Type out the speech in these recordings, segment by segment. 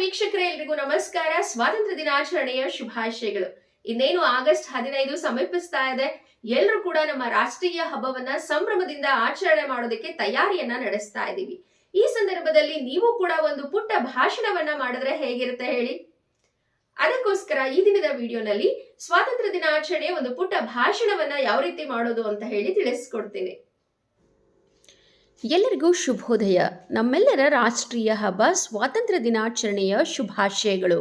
ವೀಕ್ಷಕರೇ, ಎಲ್ರಿಗೂ ನಮಸ್ಕಾರ. ಸ್ವಾತಂತ್ರ್ಯ ದಿನಾಚರಣೆಯ ಶುಭಾಶಯಗಳು. ಇನ್ನೇನು ಆಗಸ್ಟ್ ಹದಿನೈದು ಸಮೀಪಿಸ್ತಾ ಇದೆ. ಎಲ್ಲರೂ ಕೂಡ ನಮ್ಮ ರಾಷ್ಟ್ರೀಯ ಹಬ್ಬವನ್ನ ಸಂಭ್ರಮದಿಂದ ಆಚರಣೆ ಮಾಡೋದಕ್ಕೆ ತಯಾರಿಯನ್ನ ನಡೆಸ್ತಾ ಇದ್ದೀವಿ. ಈ ಸಂದರ್ಭದಲ್ಲಿ ನೀವು ಕೂಡ ಒಂದು ಪುಟ್ಟ ಭಾಷಣವನ್ನ ಮಾಡಿದ್ರೆ ಹೇಗಿರುತ್ತೆ ಹೇಳಿ? ಅದಕ್ಕೋಸ್ಕರ ಈ ದಿನದ ವಿಡಿಯೋನಲ್ಲಿ ಸ್ವಾತಂತ್ರ್ಯ ದಿನಾಚರಣೆಯ ಒಂದು ಪುಟ್ಟ ಭಾಷಣವನ್ನ ಯಾವ ರೀತಿ ಮಾಡೋದು ಅಂತ ಹೇಳಿ ತಿಳಿಸ್ಕೊಡ್ತೀನಿ. ಎಲ್ಲರಿಗೂ ಶುಭೋದಯ. ನಮ್ಮೆಲ್ಲರ ರಾಷ್ಟ್ರೀಯ ಹಬ್ಬ ಸ್ವಾತಂತ್ರ್ಯ ದಿನಾಚರಣೆಯ ಶುಭಾಶಯಗಳು.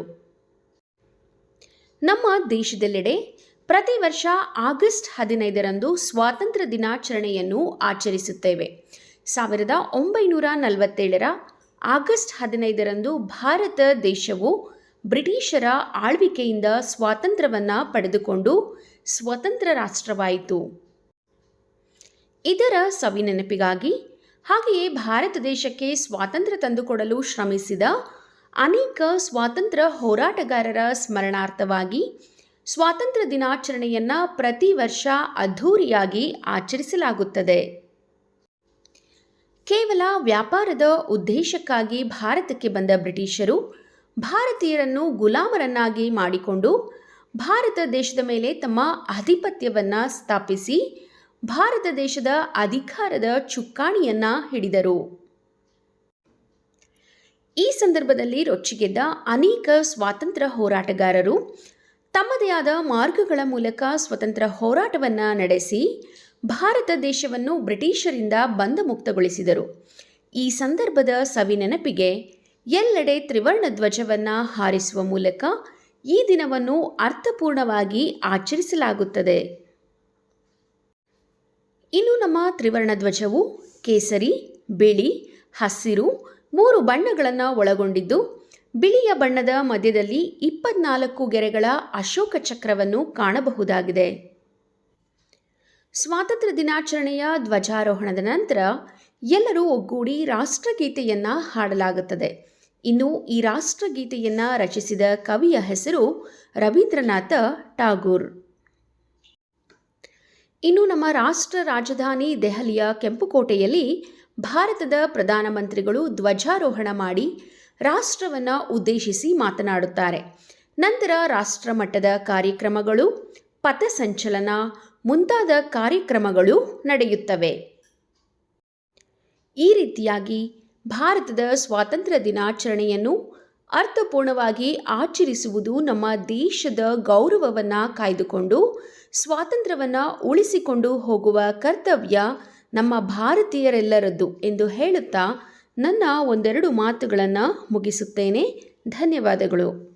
ನಮ್ಮ ದೇಶದೆಲ್ಲೆಡೆ ಪ್ರತಿ ವರ್ಷ ಆಗಸ್ಟ್ ಹದಿನೈದರಂದು ಸ್ವಾತಂತ್ರ್ಯ ದಿನಾಚರಣೆಯನ್ನು ಆಚರಿಸುತ್ತೇವೆ. ಸಾವಿರದ ಒಂಬೈನೂರ ನಲವತ್ತೇಳರ ಆಗಸ್ಟ್ ಹದಿನೈದರಂದು ಭಾರತ ದೇಶವು ಬ್ರಿಟಿಷರ ಆಳ್ವಿಕೆಯಿಂದ ಸ್ವಾತಂತ್ರ್ಯವನ್ನು ಪಡೆದುಕೊಂಡು ಸ್ವತಂತ್ರ ರಾಷ್ಟ್ರವಾಯಿತು. ಇದರ ಸವಿನೆನಪಿಗಾಗಿ ಹಾಗೆಯೇ ಭಾರತ ದೇಶಕ್ಕೆ ಸ್ವಾತಂತ್ರ್ಯ ತಂದುಕೊಡಲು ಶ್ರಮಿಸಿದ ಅನೇಕ ಸ್ವಾತಂತ್ರ್ಯ ಹೋರಾಟಗಾರರ ಸ್ಮರಣಾರ್ಥವಾಗಿ ಸ್ವಾತಂತ್ರ್ಯ ದಿನಾಚರಣೆಯನ್ನು ಪ್ರತಿ ವರ್ಷ ಅದ್ಧೂರಿಯಾಗಿ ಆಚರಿಸಲಾಗುತ್ತದೆ. ಕೇವಲ ವ್ಯಾಪಾರದ ಉದ್ದೇಶಕ್ಕಾಗಿ ಭಾರತಕ್ಕೆ ಬಂದ ಬ್ರಿಟಿಷರು ಭಾರತೀಯರನ್ನು ಗುಲಾಮರನ್ನಾಗಿ ಮಾಡಿಕೊಂಡು ಭಾರತ ದೇಶದ ಮೇಲೆ ತಮ್ಮ ಆಧಿಪತ್ಯವನ್ನು ಸ್ಥಾಪಿಸಿ ಭಾರತ ದೇಶದ ಅಧಿಕಾರದ ಚುಕ್ಕಾಣಿಯನ್ನ ಹಿಡಿದರು. ಈ ಸಂದರ್ಭದಲ್ಲಿ ರೊಚ್ಚಿಗೆದ್ದ ಅನೇಕ ಸ್ವಾತಂತ್ರ್ಯ ಹೋರಾಟಗಾರರು ತಮ್ಮದೇ ಆದ ಮಾರ್ಗಗಳ ಮೂಲಕ ಸ್ವತಂತ್ರ ಹೋರಾಟವನ್ನು ನಡೆಸಿ ಭಾರತ ದೇಶವನ್ನು ಬ್ರಿಟಿಷರಿಂದ ಬಂಧಮುಕ್ತಗೊಳಿಸಿದರು. ಈ ಸಂದರ್ಭದ ಸವಿನೆನಪಿಗೆ ಎಲ್ಲೆಡೆ ತ್ರಿವರ್ಣ ಧ್ವಜವನ್ನು ಹಾರಿಸುವ ಮೂಲಕ ಈ ದಿನವನ್ನು ಅರ್ಥಪೂರ್ಣವಾಗಿ ಆಚರಿಸಲಾಗುತ್ತದೆ. ಇನ್ನು ನಮ್ಮ ತ್ರಿವರ್ಣ ಧ್ವಜವು ಕೇಸರಿ, ಬಿಳಿ, ಹಸಿರು ಮೂರು ಬಣ್ಣಗಳನ್ನು ಒಳಗೊಂಡಿದ್ದು, ಬಿಳಿಯ ಬಣ್ಣದ ಮಧ್ಯದಲ್ಲಿ ಇಪ್ಪತ್ನಾಲ್ಕು ಗೆರೆಗಳ ಅಶೋಕ ಚಕ್ರವನ್ನು ಕಾಣಬಹುದಾಗಿದೆ. ಸ್ವಾತಂತ್ರ್ಯ ದಿನಾಚರಣೆಯ ಧ್ವಜಾರೋಹಣದ ನಂತರ ಎಲ್ಲರೂ ಒಗ್ಗೂಡಿ ರಾಷ್ಟ್ರಗೀತೆಯನ್ನು ಹಾಡಲಾಗುತ್ತದೆ. ಇನ್ನು ಈ ರಾಷ್ಟ್ರಗೀತೆಯನ್ನು ರಚಿಸಿದ ಕವಿಯ ಹೆಸರು ರವೀಂದ್ರನಾಥ ಟಾಗೂರ್ ಇನ್ನು ನಮ್ಮ ರಾಷ್ಟ್ರ ರಾಜಧಾನಿ ದೆಹಲಿಯ ಕೆಂಪುಕೋಟೆಯಲ್ಲಿ ಭಾರತದ ಪ್ರಧಾನಮಂತ್ರಿಗಳು ಧ್ವಜಾರೋಹಣ ಮಾಡಿ ರಾಷ್ಟ್ರವನ್ನು ಉದ್ದೇಶಿಸಿ ಮಾತನಾಡುತ್ತಾರೆ. ನಂತರ ರಾಷ್ಟ್ರ ಮಟ್ಟದ ಕಾರ್ಯಕ್ರಮಗಳು ಪಥಸಂಚಲನ ಮುಂತಾದ ಕಾರ್ಯಕ್ರಮಗಳು ನಡೆಯುತ್ತವೆ. ಈ ರೀತಿಯಾಗಿ ಭಾರತದ ಸ್ವಾತಂತ್ರ್ಯ ದಿನಾಚರಣೆಯನ್ನು ಅರ್ಥಪೂರ್ಣವಾಗಿ ಆಚರಿಸುವುದು ನಮ್ಮ ದೇಶದ ಗೌರವವನ್ನು ಕಾಯ್ದುಕೊಂಡು, ಸ್ವಾತಂತ್ರ್ಯವನ್ನು ಉಳಿಸಿಕೊಂಡು ಹೋಗುವ ಕರ್ತವ್ಯ ನಮ್ಮ ಭಾರತೀಯರೆಲ್ಲರದ್ದು ಎಂದು ಹೇಳುತ್ತಾ ನನ್ನ ಒಂದೆರಡು ಮಾತುಗಳನ್ನು ಮುಗಿಸುತ್ತೇನೆ. ಧನ್ಯವಾದಗಳು.